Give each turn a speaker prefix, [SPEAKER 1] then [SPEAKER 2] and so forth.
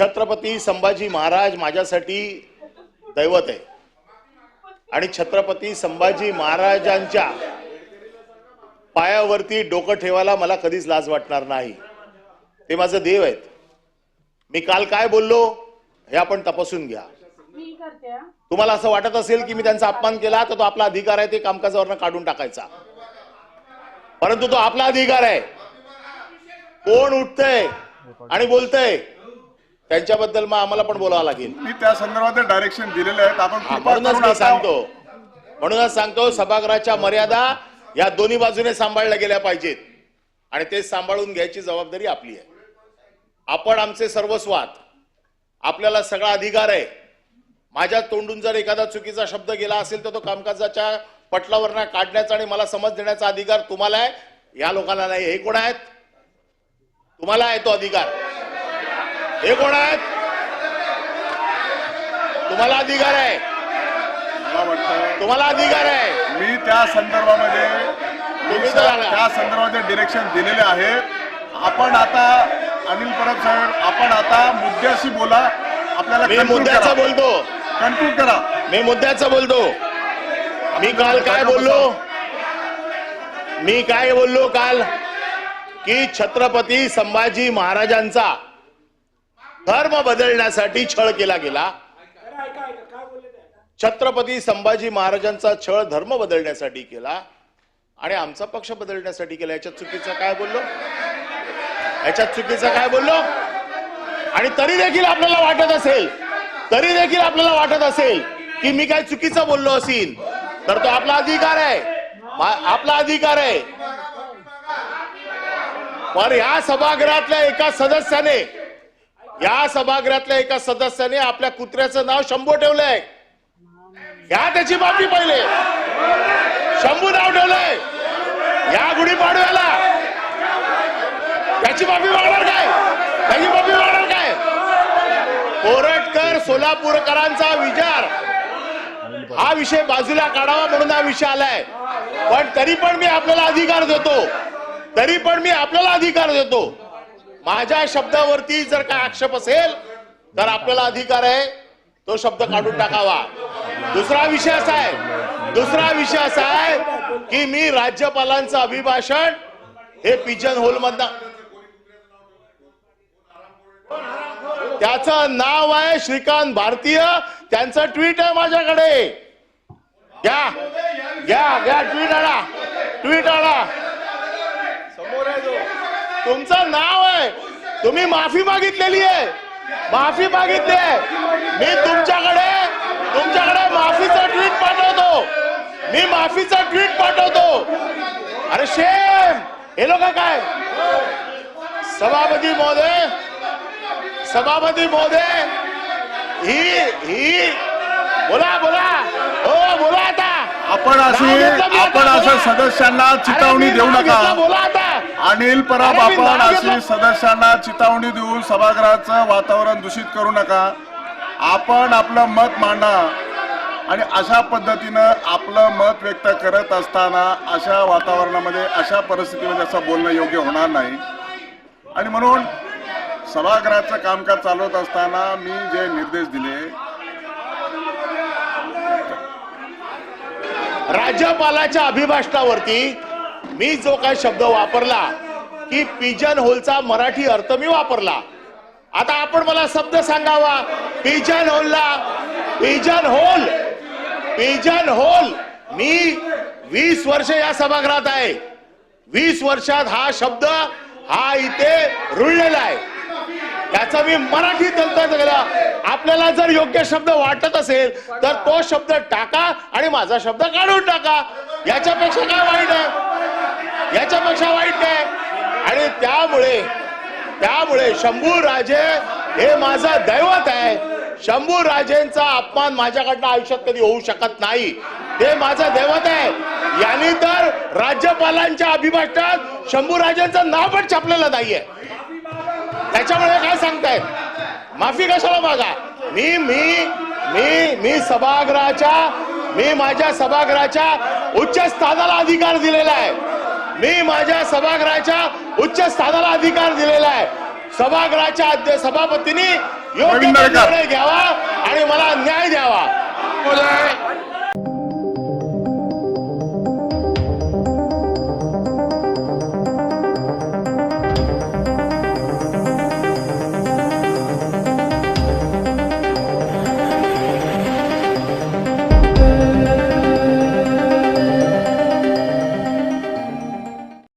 [SPEAKER 1] छत्रपती संभाजी महाराज माझ्यासाठी दैवत आहे. आणि छत्रपती संभाजी महाराजांच्या पायावरती डोकं ठेवायला मला कधीच लाज वाटणार नाही. ते माझं देव आहेत. मी काल काय बोललो हे आपण तपासून घ्या. तुम्हाला असं वाटत असेल की मी त्यांचा अपमान केला तर तो आपला अधिकार आहे ते कामकाजावरनं काढून टाकायचा. परंतु तो आपला अधिकार आहे. कोण उठतंय आणि बोलतंय? त्यांच्याबद्दल मग आम्हाला पण बोलावं लागेल.
[SPEAKER 2] मी त्या संदर्भात डायरेक्शन दिलेले आहेत. आपण कृपा
[SPEAKER 1] म्हणूनच मी सांगतो. म्हणूनच सांगतो सभागृहाच्या मर्यादा या दोन्ही बाजूने सांभाळल्या गेल्या पाहिजेत. आणि ते सांभाळून घ्यायची जबाबदारी आपली आहे. आपण आमचे सर्वस्व आहात आपल्याला सगळा अधिकार आहे. माझ्या तोंडून जर एखादा चुकीचा शब्द गेला असेल तर तो कामकाजाच्या पटलावर काढण्याचा आणि मला समज देण्याचा अधिकार तुम्हाला आहे. या लोकांना नाही हे कोण आहेत? तुम्हाला आहे तो अधिकार. हे कोण आहेत? तुम्हाला अधिकार आहे.
[SPEAKER 2] मला वाटतं
[SPEAKER 1] तुम्हाला अधिकार आहे.
[SPEAKER 2] मी त्या संदर्भामध्ये
[SPEAKER 1] तुम्ही
[SPEAKER 2] त्या संदर्भामध्ये डिरेक्शन दिलेले आहे. आपण आता अनिल परब साहेब आपण आता मुद्द्याशी बोला. आपल्याला
[SPEAKER 1] मी मुद्द्याचं बोलतो.
[SPEAKER 2] कन्क्लूड करा.
[SPEAKER 1] मी मुद्द्याचं बोलतो. मी काल काय बोललो? मी काय बोललो काल? की छत्रपती संभाजी महाराजांचा धर्म बदलण्यासाठी छळ केला गेला. छत्रपती संभाजी महाराजांचा छळ धर्म बदलण्यासाठी केला. आणि आमचा पक्ष बदलण्यासाठी केला. याच्यात चुकीचं काय बोललो? याच्यात चुकीचं काय बोललो? आणि तरी देखील आपल्याला वाटत असेल तरी देखील आपल्याला वाटत असेल की मी काय चुकीचं बोललो असेल तर तो आपला अधिकार आहे. आपला अधिकार आहे. पण या सभागृहातल्या एका सदस्याने या सभागृहातल्या एका सदस्याने आपल्या कुत्र्याचं नाव शंभू ठेवलंय. घ्या त्याची बाबी पहिले. शंभू नाव ठेवलंय. या गुढीपाडव्याला त्याची बाबी मागणार काय? त्याची बाबी मागणार काय? कोरटकर सोलापूरकरांचा विचार. हा विषय बाजूला काढावा म्हणून हा विषय आलाय. पण तरी पण मी आपल्याला अधिकार देतो. तरी पण मी आपल्याला अधिकार देतो. माझ्या शब्दावरती जर काय आक्षेप असेल तर आपल्याला अधिकार आहे तो शब्द काढून टाकावा. दुसरा विषय असा आहे दुसरा विषय असा आहे की मी राज्यपालांचं अभिभाषण हे पिजन होल मधन त्याचं नाव आहे श्रीकांत भारतीय त्यांचं ट्विट आहे माझ्याकडे. घ्या घ्या घ्या ट्विट आणा. ट्विट आणा. तुमचं नाव आहे. तुम्ही माफी मागितलेली आहे. माफी मागितली आहे. मी तुमच्याकडे तुमच्याकडे माफीचं ट्विट पाठवतो. मी माफीचं ट्विट पाठवतो. अरे शेम. हे लोक काय? सभापती महोदय सभापती महोदय ही ही. बोला बोला. हो बोला आता.
[SPEAKER 2] आपण
[SPEAKER 1] आता,
[SPEAKER 2] आपण असं. सदस्यांना चितावणी देऊ नका.
[SPEAKER 1] बोला आता.
[SPEAKER 2] अनिल परब आपण अशी. सदस्यांना चितावणी देऊन सभागृहाचं वातावरण दूषित करू नका. आपण आपलं मत मांडा. आणि अशा पद्धतीनं आपलं मत व्यक्त करत असताना अशा वातावरणामध्ये अशा परिस्थितीमध्ये असं बोलणं योग्य होणार नाही. आणि म्हणून सभागृहाचं कामकाज चालवत असताना मी जे निर्देश दिले
[SPEAKER 1] राज्यपालाच्या अभिभाषणावरती मी जो काय शब्द वापरला की पिजन होलचा मराठी अर्थ मी वापरला. आता आपण मला शब्द सांगावा. पिजन होलला पिजन होल पिजन होल मी वीस वर्ष या सभागृहात आहे. वीस वर्षात हा शब्द हा इथे रुळलेला आहे. त्याचा मी मराठी तंत्र आपल्याला जर योग्य शब्द वाटत असेल तर तो शब्द टाका आणि माझा शब्द काढून टाका. याच्यापेक्षा काय वाईट आहे? याच्यापेक्षा वाईट काय? आणि त्यामुळे त्यामुळे शंभू राजे हे माझं दैवत आहे. शंभू राजेंचा अपमान माझ्याकडनं आयुष्यात कधी होऊ शकत नाही. ते माझं दैवत आहे. यांनी तर राज्यपालांच्या अभिभाषणात शंभू राजेंचं नाव पण छापलेलं नाहीये. त्याच्यामुळे काय सांगतायत माफी कशाला मागा? मी मी मी मी सभागृहाच्या मी माझ्या सभागृहाच्या उच्च स्थानाला अधिकार दिलेला आहे. मी माझ्या सभागृहाच्या उच्च स्थानाला अधिकार दिलेला आहे. सभागृहाच्या अध्यक्ष सभापतींनी योग्य
[SPEAKER 2] निर्णय
[SPEAKER 1] घ्यावा
[SPEAKER 2] आणि
[SPEAKER 1] मला न्याय द्यावा.